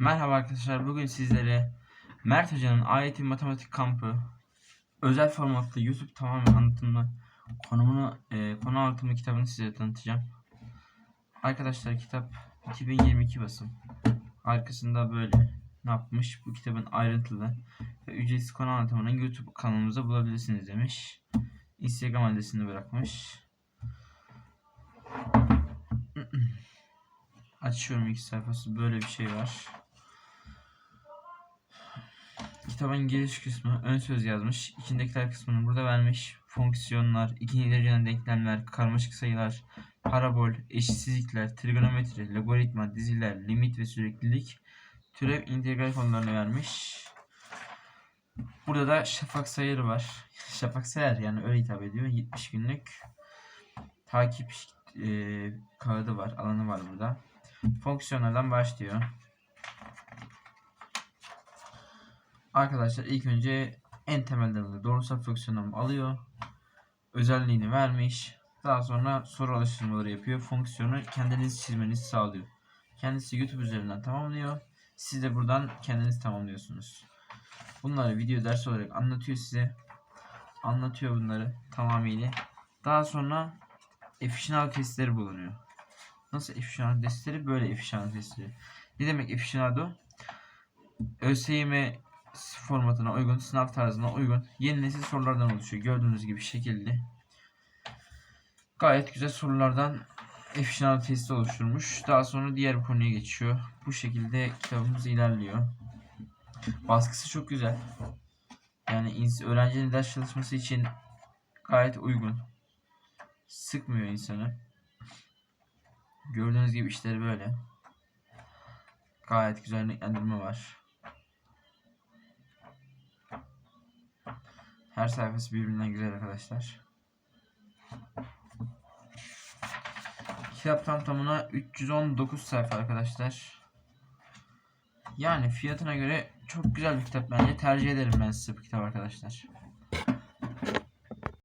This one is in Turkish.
Merhaba arkadaşlar. Bugün sizlere Mert Hoca'nın AYT Matematik Kampı özel formatlı YouTube tamamen anlatımlı konumunu e, konu anlatımlı kitabını size tanıtacağım. Arkadaşlar kitap 2022 basım. Arkasında böyle ne yapmış? Bu kitabın ayrıntılı ve ücretsiz konu anlatımını YouTube kanalımızda bulabilirsiniz demiş. Instagram adresini bırakmış. Açıyorum ilk sayfası böyle bir şey var. Kitabın giriş kısmı ön söz yazmış. İçindekiler kısmını burada vermiş. Fonksiyonlar, ikinci dereceden denklemler, karmaşık sayılar, parabol, eşitsizlikler, trigonometri, logaritma, diziler, limit ve süreklilik, türev integral konularını vermiş. Burada da şafak sayarı var. Şafak sayar yani öyle hitap ediyor. 70 günlük takip e, kağıdı var, alanı var burada. Fonksiyonlardan başlıyor. Arkadaşlar ilk önce en alıyor. Doğrusal fonksiyonunu alıyor. Özelliğini vermiş. Daha sonra soru alıştırmaları yapıyor. Fonksiyonu kendiniz çizmenizi sağlıyor. Kendisi YouTube üzerinden tamamlıyor. Siz de buradan kendiniz tamamlıyorsunuz. Bunları video dersi olarak anlatıyor size. Anlatıyor bunları tamamıyla. Daha sonra efficiency testleri bulunuyor. Nasıl efficiency testleri? Böyle efficiency testleri. Ne demek efficiency? ÖSYM formatına uygun, sınav tarzına uygun yeni nesil sorulardan oluşuyor. Gördüğünüz gibi şekilli. Gayet güzel sorulardan efficiency testi oluşturmuş. Daha sonra diğer konuya geçiyor. Bu şekilde kitabımız ilerliyor. Baskısı çok güzel. Yani öğrencinin ders çalışması için gayet uygun. Sıkmıyor insanı. Gördüğünüz gibi işleri böyle. Gayet güzel renklendirme var. Her sayfası birbirinden güzel arkadaşlar. Kitap tam tamına 319 sayfa arkadaşlar. Yani fiyatına göre çok güzel bir kitap bence. Tercih ederim ben size bu kitap arkadaşlar.